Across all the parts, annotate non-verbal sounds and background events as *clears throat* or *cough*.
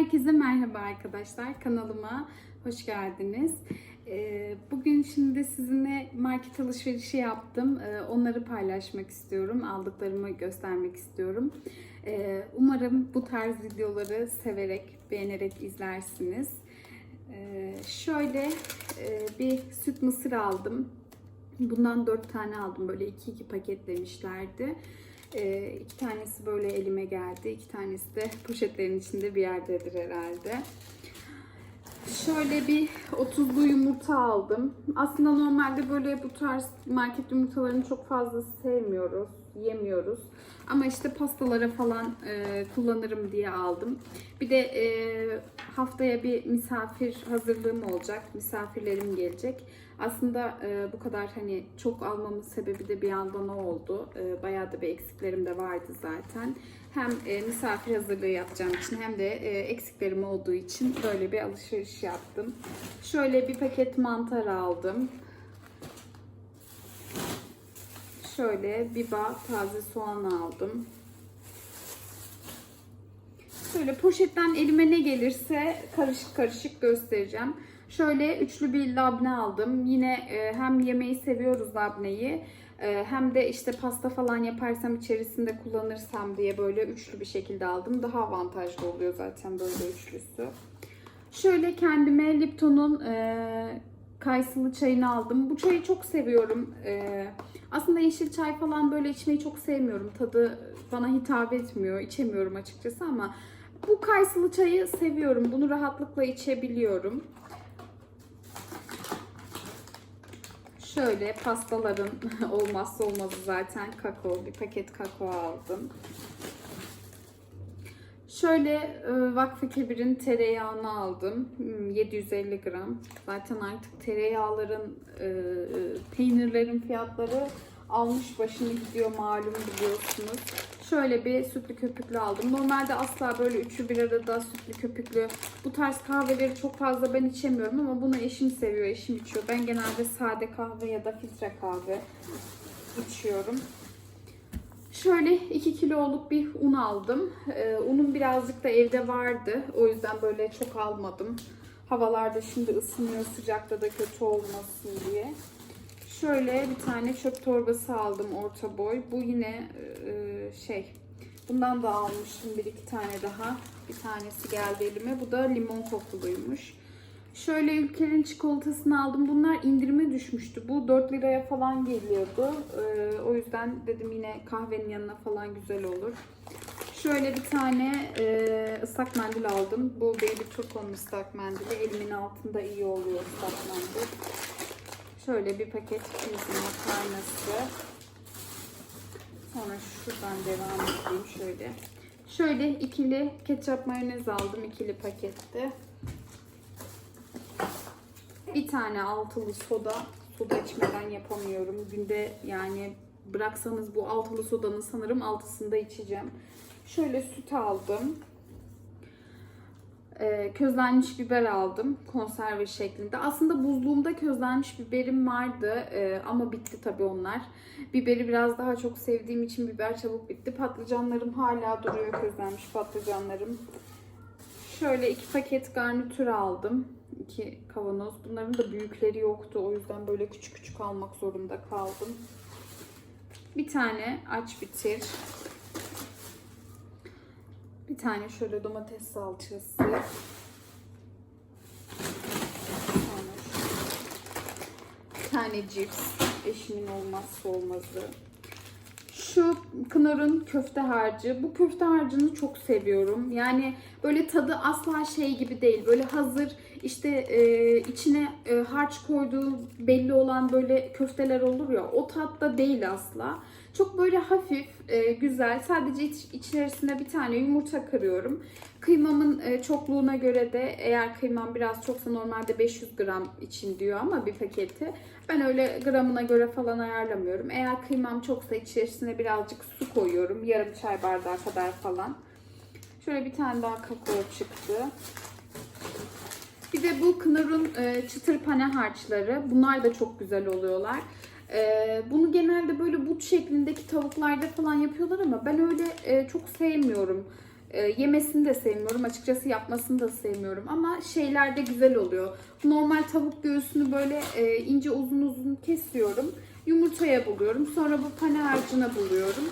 Herkese merhaba arkadaşlar. Kanalıma hoş geldiniz. Ee, Bugün şimdi sizinle market alışverişi yaptım. Ee, Onları paylaşmak istiyorum. Aldıklarımı göstermek istiyorum. Ee, Umarım bu tarz videoları severek, beğenerek izlersiniz. Şöyle e, bir süt mısır aldım. Bundan 4 tane aldım. Böyle 2-2 paketlemişlerdi. Ee, iki tanesi böyle elime geldi. iki tanesi de poşetlerin içinde bir yerdedir herhalde. Şöyle bir 30'lu yumurta aldım. Aslında normalde böyle bu tarz market yumurtalarını çok fazla sevmiyoruz, yemiyoruz. Ama işte pastalara falan e, kullanırım diye aldım. Bir de e, haftaya bir misafir hazırlığım olacak. Misafirlerim gelecek. Aslında e, bu kadar hani çok almamın sebebi de bir yandan o oldu. E, bayağı da bir eksiklerim de vardı zaten. Hem e, misafir hazırlığı yapacağım için hem de e, eksiklerim olduğu için böyle bir alışveriş yaptım. Şöyle bir paket mantar aldım. Şöyle bir bağ taze soğan aldım. Şöyle poşetten elime ne gelirse karışık karışık göstereceğim. Şöyle üçlü bir labne aldım. Yine e, hem yemeği seviyoruz labneyi e, hem de işte pasta falan yaparsam içerisinde kullanırsam diye böyle üçlü bir şekilde aldım. Daha avantajlı oluyor zaten böyle üçlüsü. Şöyle kendime Lipton'un e, kayısılı çayını aldım. Bu çayı çok seviyorum. E, aslında yeşil çay falan böyle içmeyi çok sevmiyorum. Tadı bana hitap etmiyor. İçemiyorum açıkçası ama bu kayısılı çayı seviyorum. Bunu rahatlıkla içebiliyorum. Şöyle pastaların *laughs* olmazsa olmazı zaten kakao. Bir paket kakao aldım. Şöyle e, Vakfı Kebir'in tereyağını aldım. Hmm, 750 gram. Zaten artık tereyağların, e, e, peynirlerin fiyatları almış başını gidiyor malum biliyorsunuz. Şöyle bir sütlü köpüklü aldım. Normalde asla böyle üçü bir arada sütlü köpüklü bu tarz kahveleri çok fazla ben içemiyorum ama bunu eşim seviyor, eşim içiyor. Ben genelde sade kahve ya da filtre kahve içiyorum. Şöyle 2 kiloluk bir un aldım. Ee, unum birazcık da evde vardı. O yüzden böyle çok almadım. Havalarda şimdi ısınıyor sıcakta da kötü olmasın diye. Şöyle bir tane çöp torbası aldım orta boy. Bu yine e, şey bundan da almıştım bir iki tane daha. Bir tanesi geldi elime. Bu da limon kokuluymuş. Şöyle ülkenin çikolatasını aldım. Bunlar indirime düşmüştü. Bu 4 liraya falan geliyordu. Ee, o yüzden dedim yine kahvenin yanına falan güzel olur. Şöyle bir tane e, ıslak mendil aldım. Bu Baby Choco'nun ıslak mendili. Elimin altında iyi oluyor ıslak mendil. Şöyle bir paket pizza makarnası. Sonra şuradan devam edeyim şöyle. Şöyle ikili ketçap mayonez aldım. ikili pakette. Bir tane altılı soda. Soda içmeden yapamıyorum. Günde yani bıraksanız bu altılı sodanın sanırım altısında içeceğim. Şöyle süt aldım. Ee, közlenmiş biber aldım konserve şeklinde. Aslında buzluğumda közlenmiş biberim vardı ee, ama bitti tabii onlar. Biberi biraz daha çok sevdiğim için biber çabuk bitti. Patlıcanlarım hala duruyor közlenmiş patlıcanlarım. Şöyle iki paket garnitür aldım. İki kavanoz. Bunların da büyükleri yoktu. O yüzden böyle küçük küçük almak zorunda kaldım. Bir tane aç bitir. Bir tane şöyle domates salçası. Bir tane cips. Eşimin olmazsa olmazı. Şu Knorr'un köfte harcı. Bu köfte harcını çok seviyorum. Yani böyle tadı asla şey gibi değil. Böyle hazır işte e, içine e, harç koyduğu belli olan böyle köfteler olur ya. O tatta değil asla. Çok böyle hafif, e, güzel. Sadece iç, içerisine bir tane yumurta kırıyorum. Kıymamın e, çokluğuna göre de eğer kıymam biraz çoksa normalde 500 gram için diyor ama bir paketi. Ben öyle gramına göre falan ayarlamıyorum. Eğer kıymam çoksa içerisine birazcık su koyuyorum. Yarım çay bardağı kadar falan. Şöyle bir tane daha kakao çıktı. Bir de bu Knorr'un e, çıtır pane harçları. Bunlar da çok güzel oluyorlar. E, bunu genelde böyle but şeklindeki tavuklarda falan yapıyorlar ama ben öyle e, çok sevmiyorum. Yemesini de sevmiyorum. Açıkçası yapmasını da sevmiyorum. Ama şeyler de güzel oluyor. Normal tavuk göğsünü böyle ince uzun uzun kesiyorum. Yumurtaya buluyorum. Sonra bu pane harcına buluyorum.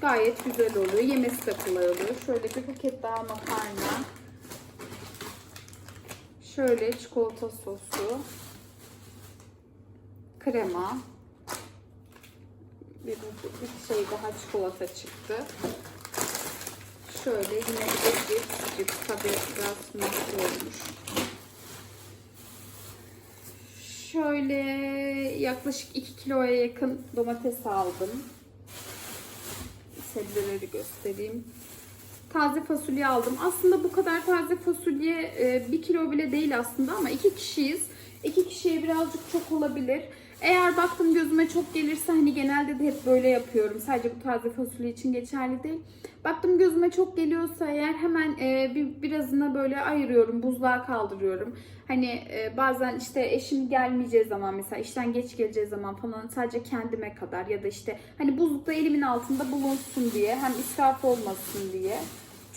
Gayet güzel oluyor. Yemesi de kolay oluyor. Şöyle bir paket daha makarna. Şöyle çikolata sosu. Krema. Bir, bir şey daha çikolata çıktı. Şöyle yine bir de cips. Tabii biraz mahsul olmuş. Şöyle yaklaşık 2 kiloya yakın domates aldım. Sebzeleri göstereyim. Taze fasulye aldım. Aslında bu kadar taze fasulye 1 kilo bile değil aslında ama 2 kişiyiz. 2 kişiye birazcık çok olabilir. Eğer baktım gözüme çok gelirse hani genelde de hep böyle yapıyorum. Sadece bu taze fasulye için geçerli değil. Baktım gözüme çok geliyorsa eğer hemen e, bir birazına böyle ayırıyorum, buzluğa kaldırıyorum. Hani e, bazen işte eşim gelmeyeceği zaman mesela işten geç geleceği zaman falan sadece kendime kadar ya da işte hani buzlukta elimin altında bulunsun diye hem israf olmasın diye.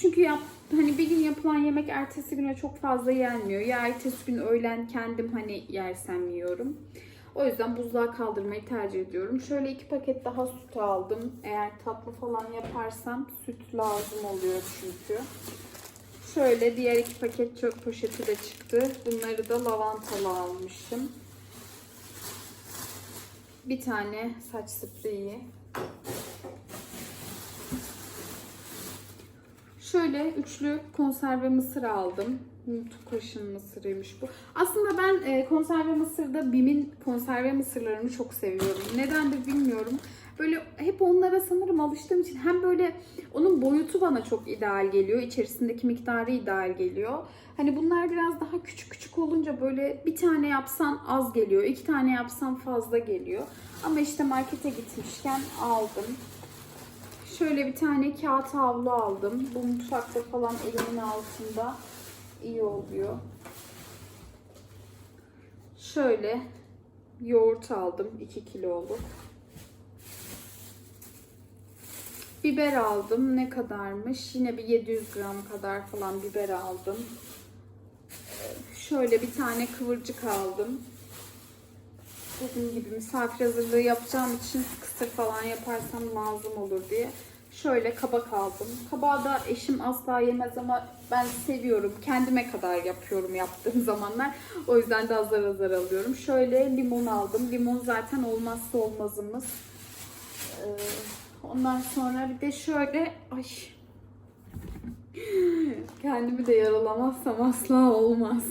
Çünkü yap, hani bir gün yapılan yemek ertesi güne çok fazla yenmiyor. Ya ertesi gün öğlen kendim hani yersem yiyorum. O yüzden buzluğa kaldırmayı tercih ediyorum. Şöyle iki paket daha süt aldım. Eğer tatlı falan yaparsam süt lazım oluyor çünkü. Şöyle diğer iki paket çöp poşeti de çıktı. Bunları da lavantalı almışım. Bir tane saç spreyi. Şöyle üçlü konserve mısır aldım. Tukaş'ın mısırıymış bu. Aslında ben e, konserve mısırda Bim'in konserve mısırlarını çok seviyorum. Nedendir bilmiyorum. Böyle hep onlara sanırım alıştığım için hem böyle onun boyutu bana çok ideal geliyor. içerisindeki miktarı ideal geliyor. Hani bunlar biraz daha küçük küçük olunca böyle bir tane yapsan az geliyor. iki tane yapsan fazla geliyor. Ama işte markete gitmişken aldım. Şöyle bir tane kağıt havlu aldım. Bu mutfakta falan elimin altında iyi oluyor. Şöyle yoğurt aldım 2 kiloluk. Biber aldım. Ne kadarmış? Yine bir 700 gram kadar falan biber aldım. Şöyle bir tane kıvırcık aldım. Dediğim gibi misafir hazırlığı yapacağım için kısır falan yaparsam lazım olur diye. Şöyle kabak aldım. Kabağı da eşim asla yemez ama ben seviyorum. Kendime kadar yapıyorum yaptığım *laughs* zamanlar. O yüzden de azar azar alıyorum. Şöyle limon aldım. Limon zaten olmazsa olmazımız. Ee, ondan sonra bir de şöyle... Ay *laughs* Kendimi de yaralamazsam asla olmaz.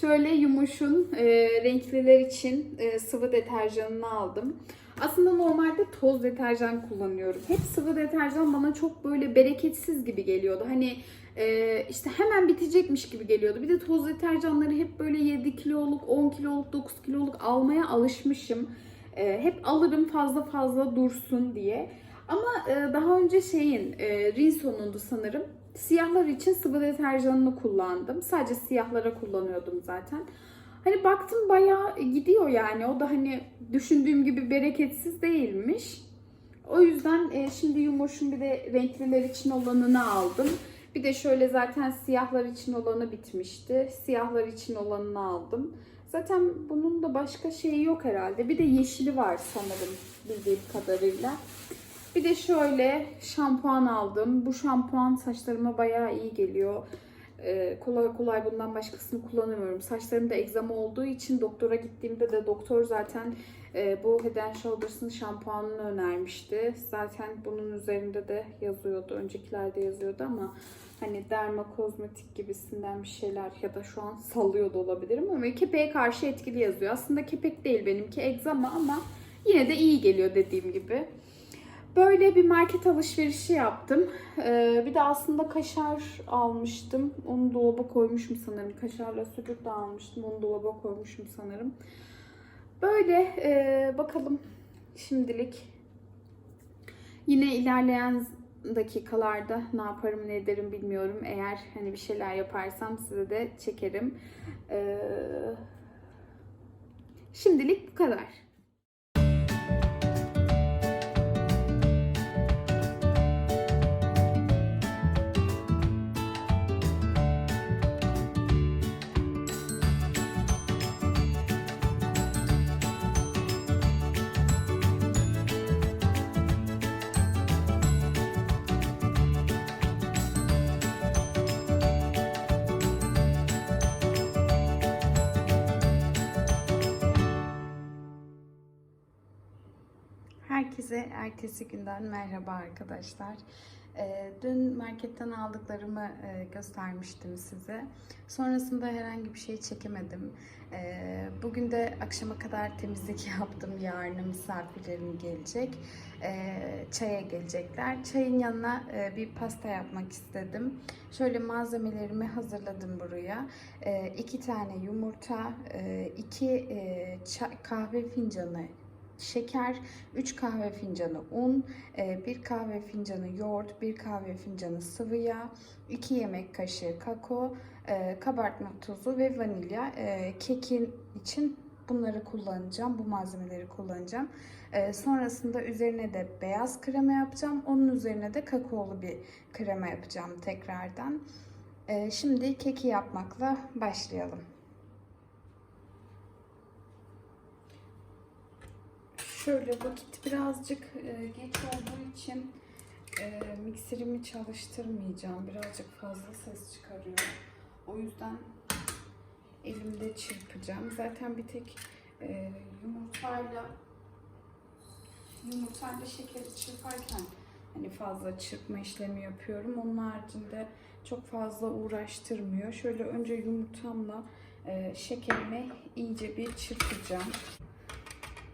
Şöyle Yumuş'un e, renkliler için e, sıvı deterjanını aldım. Aslında normalde toz deterjan kullanıyorum. Hep sıvı deterjan bana çok böyle bereketsiz gibi geliyordu. Hani e, işte hemen bitecekmiş gibi geliyordu. Bir de toz deterjanları hep böyle 7 kiloluk, 10 kiloluk, 9 kiloluk almaya alışmışım. E, hep alırım fazla fazla dursun diye. Ama e, daha önce şeyin, e, Rinson'undu sanırım. Siyahlar için sıvı deterjanını kullandım. Sadece siyahlara kullanıyordum zaten. Hani baktım bayağı gidiyor yani. O da hani düşündüğüm gibi bereketsiz değilmiş. O yüzden e, şimdi Yumoş'un bir de renkliler için olanını aldım. Bir de şöyle zaten siyahlar için olanı bitmişti. Siyahlar için olanını aldım. Zaten bunun da başka şeyi yok herhalde. Bir de yeşili var sanırım bildiğim kadarıyla. Bir de şöyle şampuan aldım. Bu şampuan saçlarıma bayağı iyi geliyor. Ee, kolay kolay bundan başkasını kullanamıyorum. Saçlarımda egzama olduğu için doktora gittiğimde de doktor zaten e, bu Head and Shoulders'ın şampuanını önermişti. Zaten bunun üzerinde de yazıyordu. Öncekilerde yazıyordu ama hani derma kozmetik gibisinden bir şeyler ya da şu an sallıyor da olabilirim ama kepeğe karşı etkili yazıyor. Aslında kepek değil benimki egzama ama yine de iyi geliyor dediğim gibi. Böyle bir market alışverişi yaptım. Ee, bir de aslında kaşar almıştım. Onu dolaba koymuşum sanırım. Kaşarla sucuk da almıştım. Onu dolaba koymuşum sanırım. Böyle e, bakalım şimdilik. Yine ilerleyen dakikalarda ne yaparım ne ederim bilmiyorum. Eğer hani bir şeyler yaparsam size de çekerim. Ee, şimdilik bu kadar. Herkese ertesi günden merhaba arkadaşlar. Ee, dün marketten aldıklarımı e, göstermiştim size. Sonrasında herhangi bir şey çekemedim. Ee, bugün de akşama kadar temizlik *laughs* yaptım. Yarın misafirlerim gelecek. Ee, çaya gelecekler. Çayın yanına e, bir pasta yapmak istedim. Şöyle malzemelerimi hazırladım buraya. İki tane yumurta, e, iki kahve fincanı şeker, 3 kahve fincanı un, 1 kahve fincanı yoğurt, 1 kahve fincanı sıvı yağ, 2 yemek kaşığı kakao, e, kabartma tozu ve vanilya. E, Kekin için bunları kullanacağım, bu malzemeleri kullanacağım. E, Sonrasında üzerine de beyaz krema yapacağım. Onun üzerine de kakaolu bir krema yapacağım tekrardan. E, Şimdi keki yapmakla başlayalım. Şöyle vakit birazcık e, geç olduğu için e, mikserimi çalıştırmayacağım. Birazcık fazla ses çıkarıyor. O yüzden elimde çırpacağım. Zaten bir tek e, yumurtayla yumurtayla şekeri çırparken hani fazla çırpma işlemi yapıyorum. Onun haricinde çok fazla uğraştırmıyor. Şöyle önce yumurtamla e, şekerimi iyice bir çırpacağım.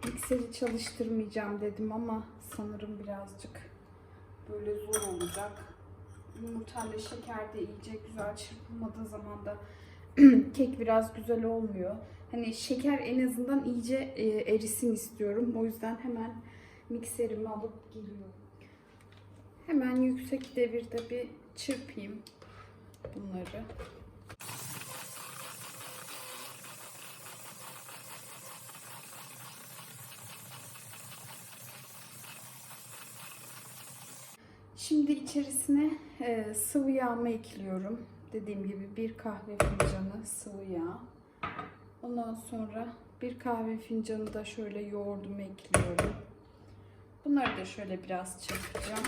Mikseri çalıştırmayacağım dedim ama sanırım birazcık böyle zor olacak. Yumurtayla şeker de iyice güzel çırpılmadığı zaman da *clears throat* kek biraz güzel olmuyor. Hani şeker en azından iyice e, erisin istiyorum. O yüzden hemen mikserimi alıp geliyorum. Hemen yüksek devirde bir çırpayım bunları. Şimdi içerisine e, sıvı yağımı ekliyorum. Dediğim gibi bir kahve fincanı sıvı yağ. Ondan sonra bir kahve fincanı da şöyle yoğurdumu ekliyorum. Bunları da şöyle biraz çırpacağım.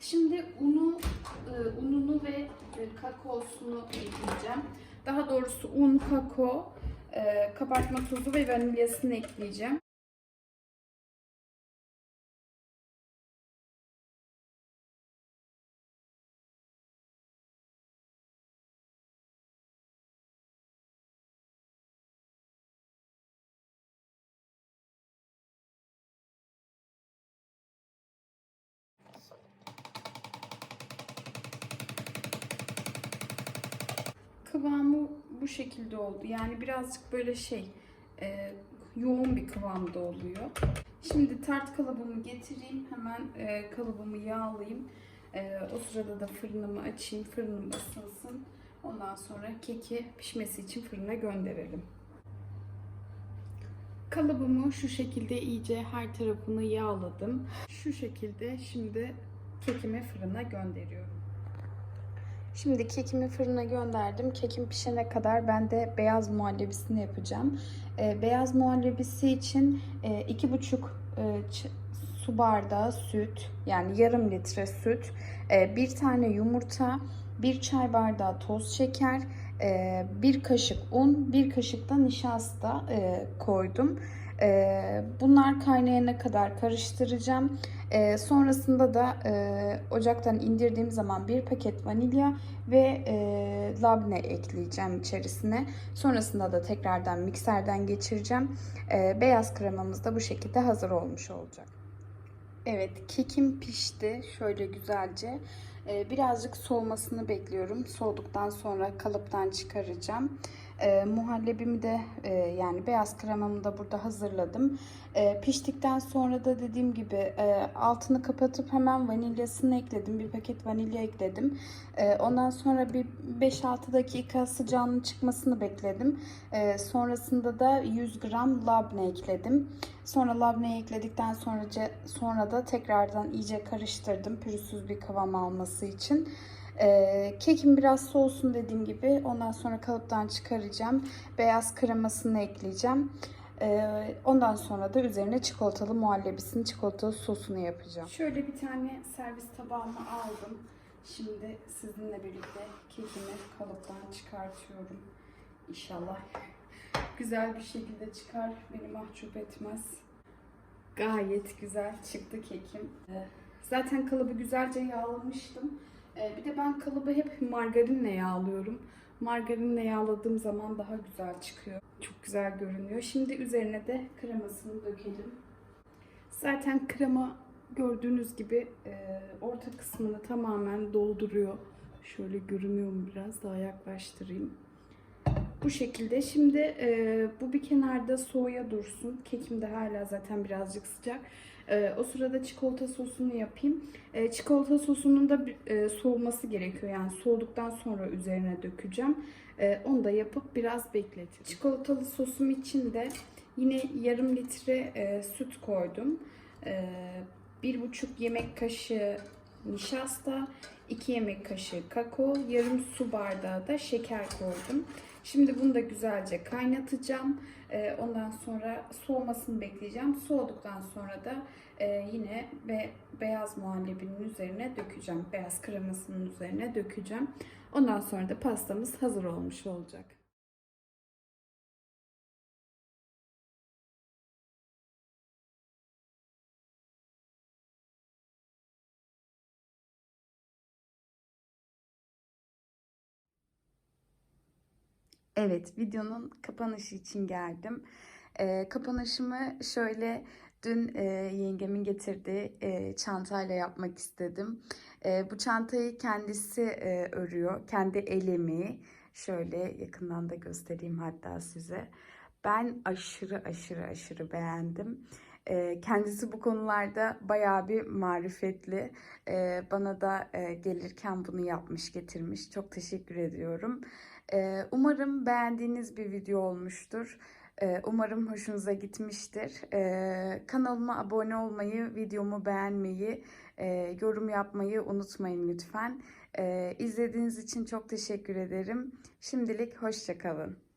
Şimdi unu, e, ununu ve e, kakaosunu ekleyeceğim. Daha doğrusu un, kakao, e, kabartma tozu ve vanilyasını ekleyeceğim. Kıvamı bu şekilde oldu. Yani birazcık böyle şey e, yoğun bir kıvamda oluyor. Şimdi tart kalıbımı getireyim. Hemen e, kalıbımı yağlayayım. E, o sırada da fırınımı açayım. Fırınım ısınsın. Ondan sonra keki pişmesi için fırına gönderelim. Kalıbımı şu şekilde iyice her tarafını yağladım. Şu şekilde şimdi kekimi fırına gönderiyorum. Şimdi kekimi fırına gönderdim. Kekim pişene kadar ben de beyaz muhallebisini yapacağım. Ee, beyaz muhallebisi için e, iki buçuk e, su bardağı süt, yani yarım litre süt, e, bir tane yumurta, bir çay bardağı toz şeker, e, bir kaşık un, bir kaşık da nişasta e, koydum. E, bunlar kaynayana kadar karıştıracağım. E, sonrasında da e, ocaktan indirdiğim zaman bir paket vanilya ve e, labne ekleyeceğim içerisine. Sonrasında da tekrardan mikserden geçireceğim. E, beyaz kremamız da bu şekilde hazır olmuş olacak. Evet, kekim pişti şöyle güzelce. E, birazcık soğumasını bekliyorum. Soğuduktan sonra kalıptan çıkaracağım. E, muhallebimi de e, yani beyaz kremamı da burada hazırladım. E, piştikten sonra da dediğim gibi e, altını kapatıp hemen vanilyasını ekledim. Bir paket vanilya ekledim. E, ondan sonra bir 5-6 dakika sıcağının çıkmasını bekledim. E, sonrasında da 100 gram labne ekledim. Sonra labneyi ekledikten sonra, sonra da tekrardan iyice karıştırdım pürüzsüz bir kıvam alması için. Ee, kekim biraz soğusun dediğim gibi. Ondan sonra kalıptan çıkaracağım. Beyaz kremasını ekleyeceğim. Ee, ondan sonra da üzerine çikolatalı muhallebisini, çikolatalı sosunu yapacağım. Şöyle bir tane servis tabağıma aldım. Şimdi sizinle birlikte kekimi kalıptan çıkartıyorum. İnşallah güzel bir şekilde çıkar. Beni mahcup etmez. Gayet güzel çıktı kekim. Ee, Zaten kalıbı güzelce yağlamıştım. Ee, Bir de ben kalıbı hep margarinle yağlıyorum. Margarinle yağladığım zaman daha güzel çıkıyor. Çok güzel görünüyor. Şimdi üzerine de kremasını dökelim. Zaten krema gördüğünüz gibi e, orta kısmını tamamen dolduruyor. Şöyle görünüyor mu biraz daha yaklaştırayım. Bu şekilde. Şimdi e, bu bir kenarda soğuya dursun. Kekim de hala zaten birazcık sıcak. E, o sırada çikolata sosunu yapayım. E, çikolata sosunun da e, soğuması gerekiyor. Yani soğuduktan sonra üzerine dökeceğim. E, onu da yapıp biraz bekleteceğim. Çikolatalı sosum için de yine yarım litre e, süt koydum. E, bir buçuk yemek kaşığı nişasta, 2 yemek kaşığı kakao, yarım su bardağı da şeker koydum. Şimdi bunu da güzelce kaynatacağım. Ee, ondan sonra soğumasını bekleyeceğim. Soğuduktan sonra da e, yine be, beyaz muhallebinin üzerine dökeceğim. Beyaz kremasının üzerine dökeceğim. Ondan sonra da pastamız hazır olmuş olacak. Evet, videonun kapanışı için geldim. Ee, kapanışımı şöyle dün e, yengemin getirdiği e, çantayla yapmak istedim. E, bu çantayı kendisi e, örüyor, kendi el emeği. Şöyle yakından da göstereyim hatta size. Ben aşırı aşırı aşırı beğendim. E, kendisi bu konularda bayağı bir marifetli. E, bana da e, gelirken bunu yapmış getirmiş. Çok teşekkür ediyorum. Umarım beğendiğiniz bir video olmuştur. Umarım hoşunuza gitmiştir. Kanalıma abone olmayı, videomu beğenmeyi, yorum yapmayı unutmayın lütfen. İzlediğiniz için çok teşekkür ederim. Şimdilik hoşça kalın.